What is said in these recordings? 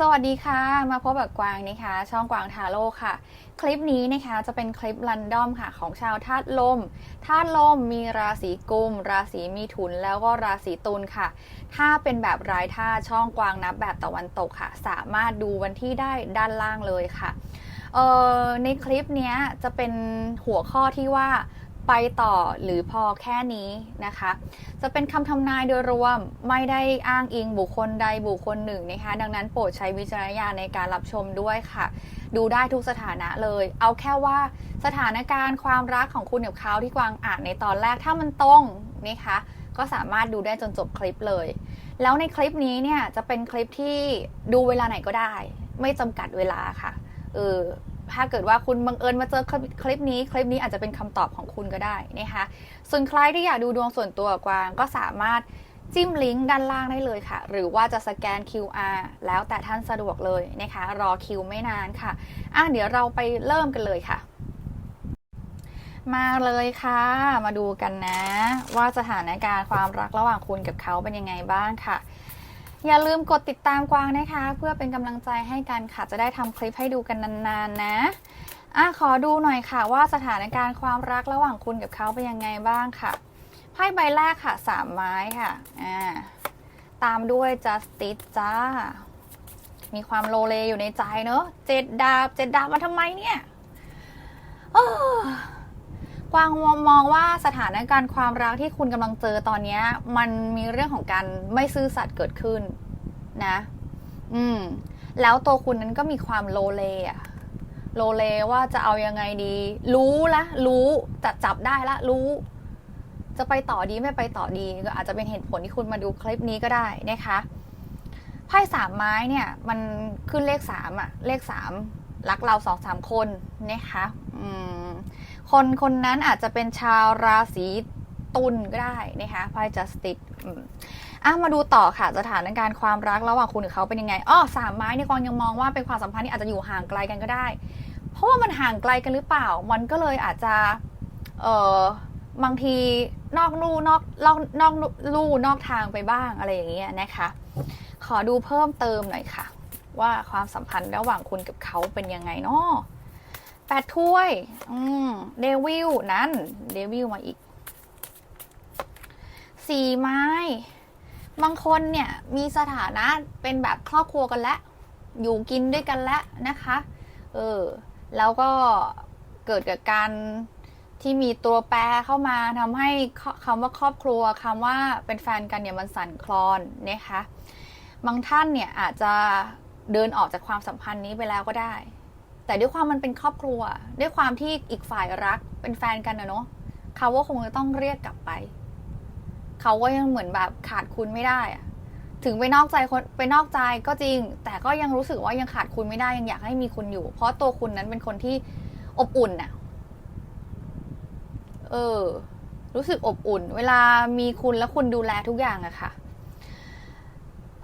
สวัสดีค่ะ มาพบกับกวางนะคะ ช่องกวางทาโร่ค่ะ คลิปนี้นะคะจะเป็นคลิปรันดอมค่ะ ของชาวธาตุลมธาตุลมมีราศีกุม ราศีมีถุนแล้วก็ราศีตุลค่ะ ถ้าเป็นแบบรายธาตุช่องกวางนับแบบตะวันตกค่ะ สามารถดูวันที่ได้ด้านล่างเลยค่ะเอ่อในคลิปนี้จะเป็นหัวข้อที่ว่า ไปต่อหรือพอแค่นี้นะคะ จะเป็นคำทำนายโดยรวมไม่ได้อ้างอิงบุคคลใดบุคคลหนึ่งนะคะ ดังนั้นโปรดใช้วิจารณญาณในการรับชมด้วยค่ะ ดูได้ทุกสถานะเลย เอาแค่ว่าสถานการณ์ความรักของคุณกับเขาที่กวางอ่านในตอนแรกถ้ามันตรงนะคะก็สามารถดูได้จนจบคลิปเลย แล้วในคลิปนี้เนี่ยจะเป็นคลิปที่ดูเวลาไหนก็ได้ ไม่จำกัดเวลาค่ะเออ ถ้าเกิดว่าคุณบังเอิญมาเจอคลิปนี้ คลิปนี้อาจจะเป็นคำตอบของคุณก็ได้นะคะส่วนใครที่อยากดูดวงส่วนตัวกวางก็สามารถจิ้มลิงก์ด้านล่างได้เลยค่ะ หรือว่าจะสแกน QR แล้วแต่ท่านสะดวกเลยนะคะ รอคิวไม่นานค่ะ อะ เดี๋ยวเราไปเริ่มกันเลยค่ะ มาเลยค่ะ มาดูกันนะ ว่าสถานการณ์ความรักระหว่างคุณกับเขาเป็นยังไงบ้างค่ะ อย่าลืมกดติดตามกวางนะคะ เพื่อเป็นกำลังใจให้กันค่ะ จะได้ทำคลิปให้ดูกันนานๆนะอะขอดูหน่อยค่ะว่าสถานการณ์ความรักระหว่างคุณกับเขาเป็นยังไงบ้างค่ะไพ่ใบแรกค่ะสามไม้ค่ะอ่าตามด้วย justice จ้า มีความโลเลอยู่ในใจเนอะเจ็ดดาบเจ็ดดาบมาทำไมเนี่ยเอ้ กวางมองว่าสถานการณ์ความรักที่คุณกำลังเจอตอนเนี้ย มันมีเรื่องของการไม่ซื่อสัตย์เกิดขึ้นนะ อืม แล้วตัวคุณนั้นก็มีความโลเลอะโลเลว่าจะเอายังไงดี รู้ละ รู้จัดจับได้ละ รู้ จะไปต่อดีไม่ไปต่อดี ก็อาจจะเป็นเหตุผลที่คุณมาดูคลิปนี้ก็ได้นะคะไพ่สามไม้เนี่ย มันขึ้นเลขสามอะเลขสามรักเราสองสามคนนะคะ อืม คนคนนั้นอาจจะเป็นชาวราศีตุลก็ได้นะคะไพ่ justice อืมอะมาดูต่อค่ะสถานการณ์ความรักระหว่างคุณกับเขาเป็นยังไงอ้อสามไม้เนี่ยกวางยังมองว่าเป็นความสัมพันธ์ที่อาจจะอยู่ห่างไกลกันก็ได้ เพราะว่ามันห่างไกลกันหรือเปล่า มันก็เลยอาจจะเออบางทีนอกลู่นอกนอกนอกลู่นอกทางไปบ้างอะไรอย่างเงี้ยนะคะ ขอดูเพิ่มเติมหน่อยค่ะ ว่าความสัมพันธ์ระหว่างคุณกับเขาเป็นยังไงเนาะ แปดถ้วย อืม เดวิลนั่นเดวิลมาอีก สี่ไม้ บางคนเนี่ยมีสถานะเป็นแบบครอบครัวกันแล้ว อยู่กินด้วยกันแล้วนะคะ เออ แล้วก็เกิดกับการที่มีตัวแปรเข้ามาทำให้คำว่าครอบครัวคำว่าเป็นแฟนกันเนี่ยมันสั่นคลอนนะคะ บางท่านเนี่ยอาจจะเดินออกจากความสัมพันธ์นี้ไปแล้วก็ได้ แต่ด้วยความมันเป็นครอบครัว ด้วยความที่อีกฝ่ายรักเป็นแฟนกันนะเนาะเขาว่าคงจะต้องเรียกกลับไป เขาก็ยังเหมือนแบบขาดคุณไม่ได้อะถึงไปนอกใจคนไปนอกใจก็จริง แต่ก็ยังรู้สึกว่ายังขาดคุณไม่ได้ยังอยากให้มีคุณอยู่ เพราะตัวคุณนั้นเป็นคนที่อบอุ่นน่ะ เออ รู้สึกอบอุ่น เวลามีคุณแล้วคุณดูแลทุกอย่างอะค่ะ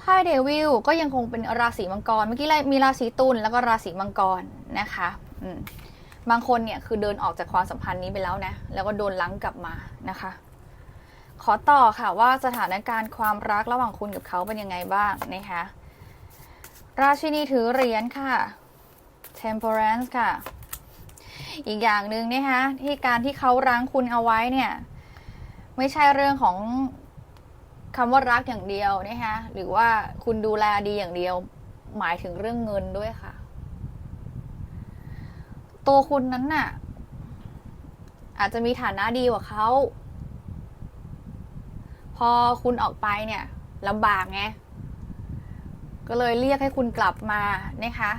ไพ่เดวิลก็ยังคงเป็นราศีมังกร เมื่อกี้มีราศีตุลแล้วก็ราศีมังกรนะคะบางคนเนี่ยคือเดินออกจากความสัมพันธ์นี้ไปแล้วนะ แล้วก็โดนลังกลับมานะคะ ขอต่อค่ะว่าสถานการณ์ความรักระหว่างคุณกับเขาเป็นยังไงบ้างนะคะ ราชินีถือเหรียญค่ะ temperance ค่ะ อีกอย่างหนึ่งนะคะที่การที่เขารั้งคุณเอาไว้เนี่ย ไม่ใช่เรื่องของ คำว่ารักอย่างเดียวนะคะหรือว่าคุณดูแลดีอย่างเดียว หมายถึงเรื่องเงินด้วยค่ะ ตัวคุณนั้นน่ะ อาจจะมีฐานะดีกว่าเขา พอคุณออกไปเนี่ยลำบากไงก็เลยเรียกให้คุณกลับมานะคะ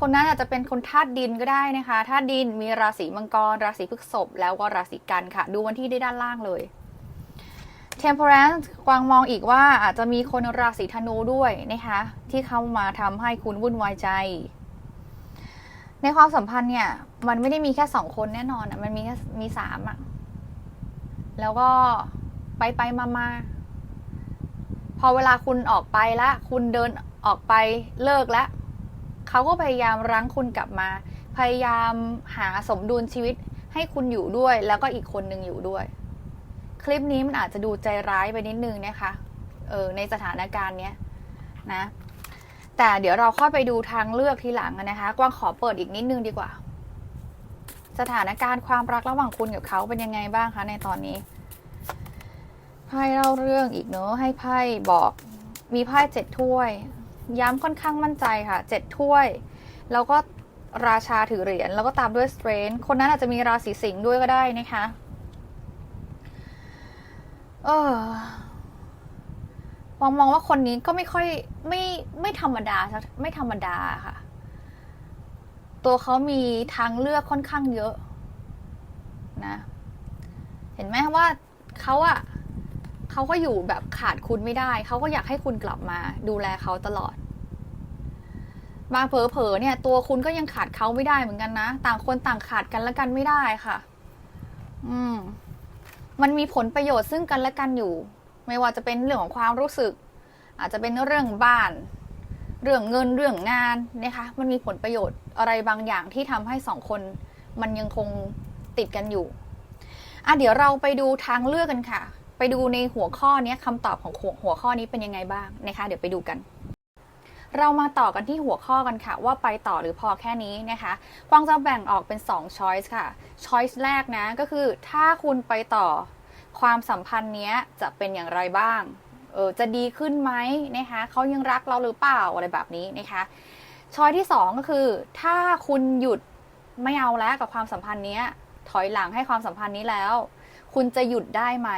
คนนั้นอาจจะเป็นคนธาตุดินก็ได้นะคะธาตุดินมีราศีมังกร ราศีพฤษภแล้วก็ราศีกันค่ะ ดูวันที่ได้ด้านล่างเลย Temperance กวางมองอีกว่าอาจจะมีคนราศีธนูด้วยนะคะที่เข้ามาทำให้คุณวุ่นวายใจ ในความสัมพันธ์เนี่ย มันไม่ได้มีแค่สองคนแน่นอนอะมันมีแค่มีสามอะแล้วก็ไปไปมามาพอเวลาคุณออกไปละคุณเดินออกไปเลิกแล้วเขาก็พยายามรั้งคุณกลับมา พยายามหาสมดุลชีวิตให้คุณอยู่ด้วย แล้วก็อีกคนหนึ่งอยู่ด้วย คลิปนี้มันอาจจะดูใจร้ายไปนิดนึงนะคะเออในสถานการณ์เนี้ยนะ แต่เดี๋ยวเราค่อยไปดูทางเลือกทีหลังนะคะ กวางขอเปิดอีกนิดนึงดีกว่า สถานการณ์ความรักระหว่างคุณกับเขาเป็นยังไงบ้างคะในตอนนี้ไพ่เล่าเรื่องอีกเนอะให้ไพ่บอกมีไพ่เจ็ดถ้วย ย้ำค่อนข้างมั่นใจค่ะเจ็ดถ้วย แล้วก็ราชาถือเหรียญแล้วก็ตามด้วยสเตรนคนนั้นอาจจะมีราศีสิงห์ด้วยก็ได้นะคะ เออมองมองว่าคนนี้ก็ไม่ค่อยไม่ไม่ธรรมดาสักไม่ธรรมดาค่ะ ตัวเขามีทางเลือกค่อนข้างเยอะ นะ เห็นไหมว่าเขาอะเขาก็อยู่แบบขาดคุณไม่ได้ เขาก็อยากให้คุณกลับมา ดูแลเขาตลอด บางเผลอๆเนี่ย ตัวคุณก็ยังขาดเขาไม่ได้เหมือนกันนะ ต่างคนต่างขาดกันและกันไม่ได้ค่ะ อืม มันมีผลประโยชน์ซึ่งกันและกันอยู่ ไม่ว่าจะเป็นเรื่องของความรู้สึก อาจจะเป็นเรื่องบ้าน เรื่องเงินเรื่องงานนะคะมันมีผลประโยชน์อะไรบางอย่างที่ทำให้สองคนมันยังคงติดกันอยู่อะเดี๋ยวเราไปดูทางเลือกกันค่ะ ไปดูในหัวข้อนี้คำตอบของหัวข้อนี้เป็นยังไงบ้างนะคะ เดี๋ยวไปดูกัน เรามาต่อกันที่หัวข้อกันค่ะ ว่าไปต่อหรือพอแค่นี้นะคะกวางจะแบ่งออกเป็น2 choice ค่ะ choice แรกนะก็คือถ้าคุณไปต่อความสัมพันธ์เนี้ยจะเป็นอย่างไรบ้างเออจะดีขึ้นไหมนะคะเขายังรักเราหรือเปล่าอะไรแบบนี้นะคะช้อยที่ 2 ก็คือ ถ้าคุณหยุดไม่เอาแล้วกับความสัมพันธ์เนี้ยถอยหลังให้ความสัมพันธ์นี้แล้ว คุณจะหยุดได้ไหม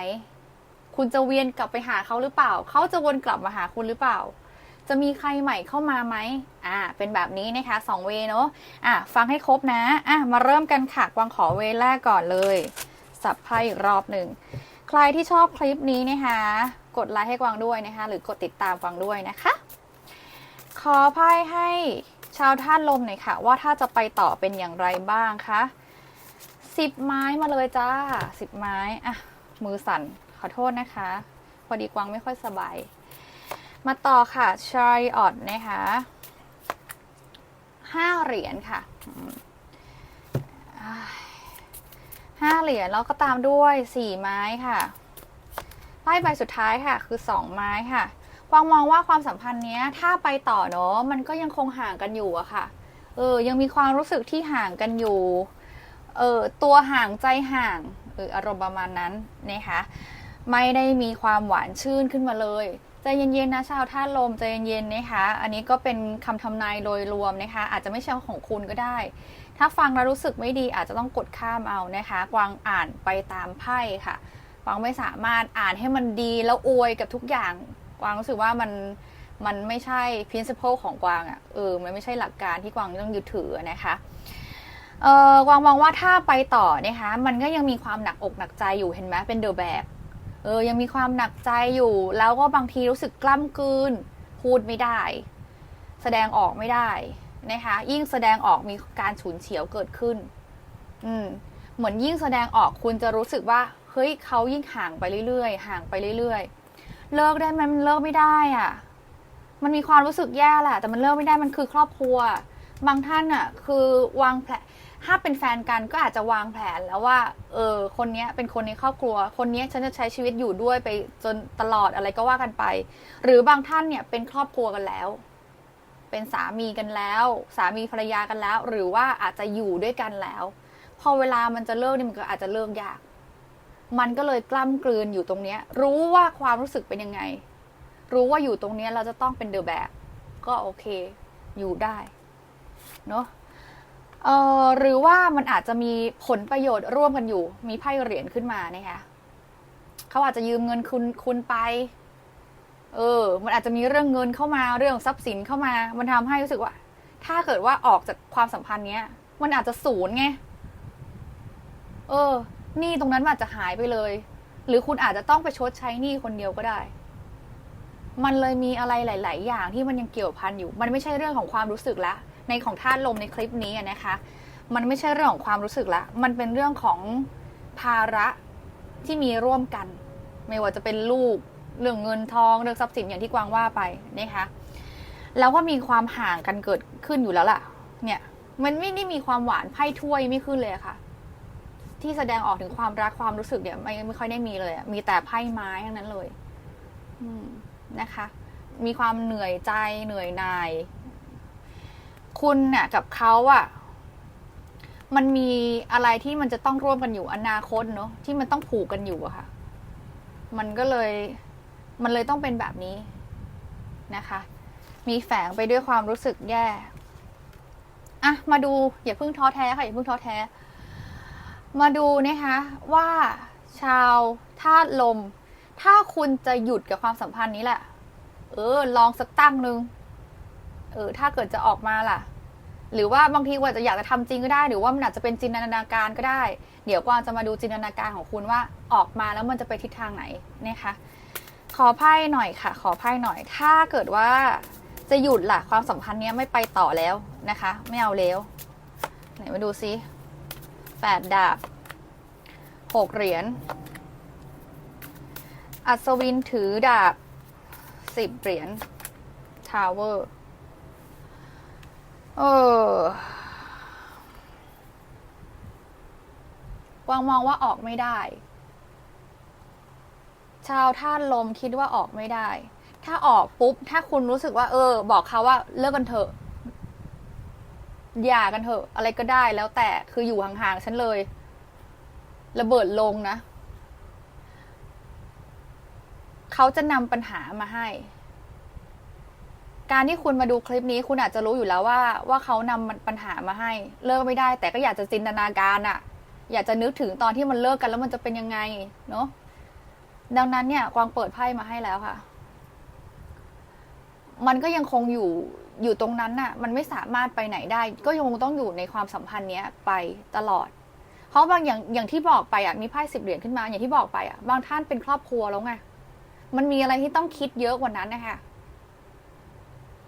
คุณจะเวียนกลับไปหาเขาหรือเปล่า เขาจะวนกลับมาหาคุณหรือเปล่า จะมีใครใหม่เข้ามาไหมอ่า เป็นแบบนี้นะคะสองเวเนาะอะฟังให้ครบนะอะมาเริ่มกันค่ะกวางขอเวแรกก่อนเลย สับไพ่อีกรอบหนึ่ง ใครที่ชอบคลิปนี้นะคะ กดไลค์ให้กวางด้วยนะคะ หรือกดติดตามกวางด้วยนะคะ ขอไพ่ให้ชาวท่านลมหน่อยค่ะ ว่าถ้าจะไปต่อเป็นอย่างไรบ้างคะสิบไม้มาเลยจ้าสิบไม้ อะ มือสั่น ขอโทษนะคะ พอดีกวางไม่ค่อยสบาย มาต่อค่ะชายออดนะคะห้าเหรียญค่ะห้าเหรียญแล้วก็ตามด้วยสี่ไม้ค่ะไพ่ใบสุดท้ายค่ะ คือสองไม้ค่ะกวางมองว่าความสัมพันธ์เนี้ย ถ้าไปต่อเนาะมันก็ยังคงห่างกันอยู่อะค่ะ เออ ยังมีความรู้สึกที่ห่างกันอยู่ เออตัวห่างใจห่างเอออารมณ์ประมาณนั้นนะคะไม่ได้มีความหวานชื่นขึ้นมาเลย ใจเย็นๆนะชาวท่าลมใจเย็นๆนะคะ อันนี้ก็เป็นคำทำนายโดยรวมนะคะ อาจจะไม่ใช่ของคุณก็ได้ ถ้าฟังแล้วรู้สึกไม่ดีอาจจะต้องกดข้ามเอานะคะกวางอ่านไปตามไพ่ค่ะกวางไม่สามารถอ่านให้มันดีแล้วอวยกับทุกอย่างกวางรู้สึกว่ามันมันไม่ใช่ principle ของกวางอะ่ะเออมันไม่ใช่หลักการที่กวางต้องยึดถือนะคะเออกวางมองว่าถ้าไปต่อนะคะ มันก็ยังมีความหนักอกหนักใจอยู่เห็นไหมเป็นเดอะแบก เออยังมีความหนักใจอยู่ แล้วก็บางทีรู้สึกกล้ำกลืนพูดไม่ได้ แสดงออกไม่ได้นะคะยิ่งแสดงออกมีการฉุนเฉียวเกิดขึ้น อืมเหมือนยิ่งแสดงออกคุณจะรู้สึกว่าเฮ้ยเขายิ่งห่างไปเรื่อยๆห่างไปเรื่อยๆ เลิกได้ไหมมันเลิกไม่ได้อะ มันมีความรู้สึกแย่แหละแต่มันเลิกไม่ได้มันคือครอบครัว บางท่านอะ คือวางแผน ถ้าเป็นแฟนกันก็อาจจะวางแผนแล้วว่า เออ คนนี้เป็นคนในครอบครัว คนนี้ฉันจะใช้ชีวิตอยู่ด้วยไปจนตลอดอะไรก็ว่ากันไป หรือบางท่านเนี่ยเป็นครอบครัวกันแล้ว เป็นสามีกันแล้ว สามีภรรยากันแล้ว หรือว่าอาจจะอยู่ด้วยกันแล้ว พอเวลามันจะเลิกนี่มันก็อาจจะเลิกยาก มันก็เลยกล้ำกลืนอยู่ตรงเนี้ย รู้ว่าความรู้สึกเป็นยังไง รู้ว่าอยู่ตรงเนี้ยเราจะต้องเป็นเดอะแบกก็โอเค อยู่ได้ เนอะ เออหรือว่ามันอาจจะมีผลประโยชน์ร่วมกันอยู่ มีไพ่เหรียญขึ้นมานะคะเขาอาจจะยืมเงินคุณคุณไป เออ มันอาจจะมีเรื่องเงินเข้ามาเรื่องทรัพย์สินเข้ามา มันทำให้รู้สึกว่า ถ้าเกิดว่าออกจากความสัมพันธ์เนี้ย มันอาจจะศูนย์ไงเออหนี้ตรงนั้นอาจจะหายไปเลย หรือคุณอาจจะต้องไปชดใช้หนี้คนเดียวก็ได้ มันเลยมีอะไรหลาย ๆ อย่างที่มันยังเกี่ยวพันอยู่ มันไม่ใช่เรื่องของความรู้สึกละ ในของธาตุลมในคลิปนี้นะคะ มันไม่ใช่เรื่องของความรู้สึกละ มันเป็นเรื่องของภาระที่มีร่วมกัน ไม่ว่าจะเป็นลูกเรื่องเงินทองเรื่องทรัพย์สินอย่างที่กวางว่าไปนะคะแล้วก็มีความห่างกันเกิดขึ้นอยู่แล้วล่ะ เนี่ย มันไม่ได้มีความหวานไพ่ถ้วยไม่ขึ้นเลยค่ะ ที่แสดงออกถึงความรักความรู้สึกเนี่ยไม่ไม่ค่อยได้มีเลยมีแต่ไพ่ไม้ทั้งนั้นเลย อืมนะคะ มีความเหนื่อยใจเหนื่อยหน่าย คุณเนี่ยกับเขาอะมันมีอะไรที่มันจะต้องร่วมกันอยู่อนาคตเนาะที่มันต้องผูกกันอยู่อะค่ะ มันก็เลย มันเลยต้องเป็นแบบนี้นะคะ มีแฝงไปด้วยความรู้สึกแย่อะมาดูอย่าเพิ่งท้อแท้ค่ะอย่าเพิ่งท้อแท้ มาดูนะคะว่าชาวธาตุลม ถ้าคุณจะหยุดกับความสัมพันธ์นี้แหละ เออ ลองสักตั้งหนึ่งเออ ถ้าเกิดจะออกมาล่ะ หรือว่าบางทีว่าจะอยากจะทำจริงก็ได้ หรือว่ามันอาจจะเป็นจินตนาการก็ได้ เดี๋ยวกวางจะมาดูจินตนาการของคุณว่าออกมาแล้วมันจะไปทิศทางไหนนะคะ ขอไพ่หน่อยค่ะ ขอไพ่หน่อย ถ้าเกิดว่าจะหยุดล่ะความสัมพันธ์เนี้ยไม่ไปต่อแล้วนะคะ ไม่เอาแล้วไหนมาดูซิแปดดาบหกเหรียญอัศวินถือดาบสิบเหรียญทาวเวอร์ เออกวางมองว่าออกไม่ได้ ชาวท่าตุลมคิดว่าออกไม่ได้ ถ้าออกปุ๊บ ถ้าคุณรู้สึกว่า เออ บอกเขาว่าเลิกกันเถอะอย่ากันเถอะ อะไรก็ได้แล้วแต่คืออยู่ห่างๆฉันเลย ระเบิดลงนะ เขาจะนำปัญหามาให้ การที่คุณมาดูคลิปนี้คุณอาจจะรู้อยู่แล้วว่า ว่าเขานำปัญหามาให้เลิกไม่ได้ แต่ก็อยากจะจินตนาการอะอยากจะนึกถึงตอนที่มันเลิกกันแล้วมันจะเป็นยังไงเนาะดังนั้นเนี่ยกวางเปิดไพ่มาให้แล้วค่ะ มันก็ยังคงอยู่อยู่ตรงนั้นน่ะ มันไม่สามารถไปไหนได้ ก็ยังคงต้องอยู่ในความสัมพันธ์เนี้ยไปตลอด เพราะบางอย่างอย่างที่บอกไปอะมีไพ่สิบเหรียญขึ้นมาอย่างที่บอกไปอะบางท่านเป็นครอบครัวแล้วไงมันมีอะไรที่ต้องคิดเยอะกว่านั้นนะคะ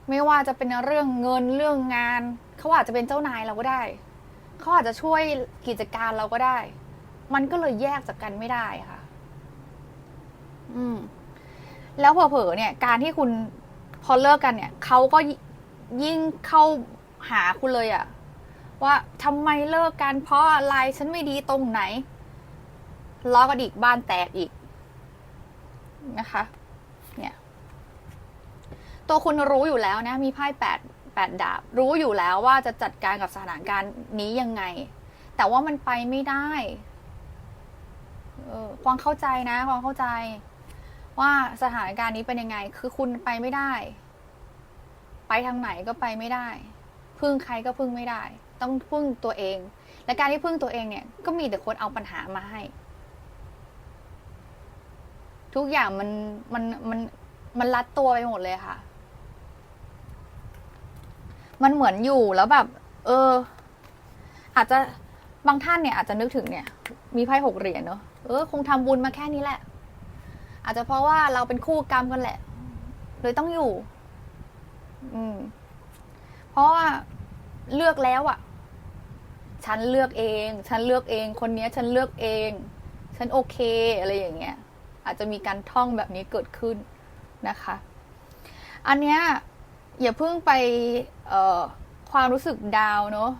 ไม่ว่าจะเป็นเรื่องเงินเรื่องงาน เขาอาจจะเป็นเจ้านายเราก็ได้ เขาอาจจะช่วยกิจการเราก็ได้ มันก็เลยแยกจากกันไม่ได้ค่ะ อืม แล้วเผลอๆเนี่ย การที่คุณพอเลิกกันเนี่ยเขาก็ยิ่งเข้าหาคุณเลยอะว่าทำไมเลิกกันเพราะอะไรฉันไม่ดีตรงไหนล้อกันอีกบ้านแตกอีกนะคะ ตัวคุณรู้อยู่แล้วนะ มีไพ่แปดแปดดาบ รู้อยู่แล้วว่าจะจัดการกับสถานการณ์นี้ยังไง แต่ว่ามันไปไม่ได้ความเข้าใจนะความเข้าใจ ว่าสถานการณ์นี้เป็นยังไง คือคุณไปไม่ได้ ไปทางไหนก็ไปไม่ได้ พึ่งใครก็พึ่งไม่ได้ ต้องพึ่งตัวเอง และการที่พึ่งตัวเองเนี่ย ก็มีแต่คนเอาปัญหามาให้ ทุกอย่างมันมันมันมันรัดตัวไปหมดเลยค่ะ มันเหมือนอยู่แล้วแบบ เออ อาจจะบางท่านเนี่ยอาจจะนึกถึงเนี่ย มีไพ่หกเหรียญเนอะเออ คงทำบุญมาแค่นี้แหละ อาจจะเพราะว่าเราเป็นคู่กรรมกันแหละเลยต้องอยู่ อืม เพราะว่าเลือกแล้วอะ่ะ ฉันเลือกเอง ฉันเลือกเอง คนเนี้ยฉันเลือกเอง ฉันโอเค อะไรอย่างเงี้ย อาจจะมีการท่องแบบนี้เกิดขึ้นนะคะ อันเนี้ย อย่าเพิ่งไปเอ่อความรู้สึกดาวเนอะ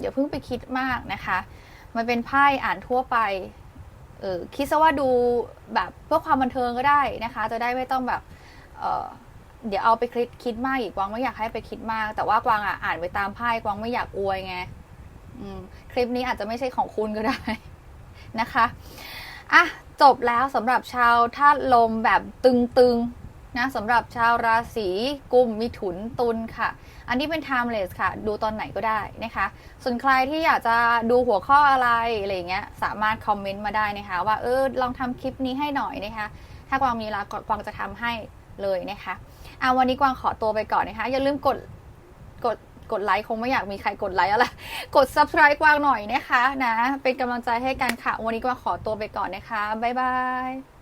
อย่าเพิ่งไปคิดมากนะคะ มันเป็นไพ่อ่านทั่วไปเออคิดซะว่าดูแบบเพื่อความบันเทิงก็ได้นะคะ จะได้ไม่ต้องแบบเออเดี๋ยวเอาไปคิดคิดมากอีกกวางไม่อยากให้ไปคิดมาก แต่ว่ากวางอะอ่านไปตามไพ่กวางไม่อยากอวยไงอืมคลิปนี้อาจจะไม่ใช่ของคุณก็ได้นะคะอะจบแล้วสำหรับชาวธาตุลมแบบตึงๆ นะสำหรับชาวราศีกุมมิถุนตุลค่ะ อันนี้เป็น timeless ค่ะ ดูตอนไหนก็ได้นะคะ ส่วนใครที่อยากจะดูหัวข้ออะไรอะไรเงี้ยสามารถคอมเมนต์มาได้นะคะ ว่าเออลองทำคลิปนี้ให้หน่อยนะคะ ถ้ากวางมีเวลากวางจะทำให้เลยนะคะอะวันนี้กวางขอตัวไปก่อนนะคะ อย่าลืมกดกดกดไลค์คงไม่อยากมีใครกดไลค์อะไรกด subscribe กวางหน่อยนะคะนะ เป็นกำลังใจให้กันค่ะ วันนี้กวางขอตัวไปก่อนนะคะ บ๊ายบาย